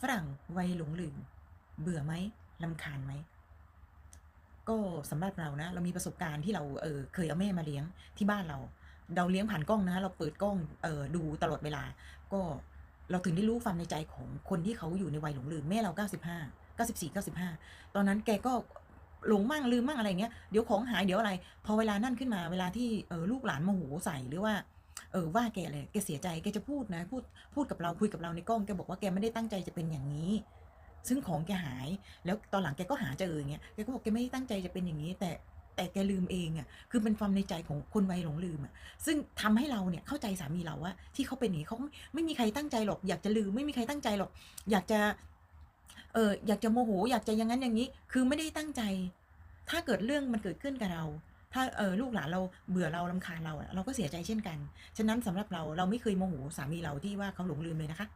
ฝรั่งวัยหลงลืม เบื่อไหมลำคาญไหม ก็สำหรับเรานะ เรามีประสบการณ์ที่เราเออเคยเอาแม่มาเลี้ยงที่บ้านเรา เราเลี้ยงผ่านกล้องนะ เราเปิดกล้องเออดูตลอดเวลา ก็เราถึงได้รู้ความในใจของคนที่เขาอยู่ในวัยหลงลืมแม่เรา 95 94 95 ตอนนั้นแกก็หลงมั่งลืมมั่งอะไรเงี้ย เดี๋ยวของหายเดี๋ยวอะไร พอเวลานั่นขึ้นมา เวลาที่เออลูกหลานโมโหใส่หรือว่า เออว่าแกเลยแกเสียใจแกจะพูดนะพูดพูดกับเราคุยกับเราในกล้องแกบอกว่าแกไม่ได้ตั้งใจจะเป็นอย่างนี้ ซึ่งของแกหาย แล้วตอนหลังแกก็หาเจออย่างเงี้ยแกก็บอกแกไม่ได้ตั้งใจจะเป็นอย่างนี้ แต่แต่แกลืมเองอะคือเป็นความในใจของคนวัยหลงลืมอะซึ่งทำให้เราเนี่ยเข้าใจสามีเราว่าที่เขาเป็นอย่างนี้เขาไม่ไม่มีใครตั้งใจหรอก อยากจะลืมไม่มีใครตั้งใจหรอก อยากจะเอออยากจะโมโหอยากจะอย่างนั้นอย่างนี้ คือไม่ได้ตั้งใจ ถ้าเกิดเรื่องมันเกิดขึ้นกับเรา ถ้าเออลูกหลานเราเบื่อเราลำคาญเราเราก็เสียใจเช่นกัน ฉะนั้นสำหรับเราเราไม่เคยโมโหสามีเราที่ว่าเขาหลงลืมเลยนะคะ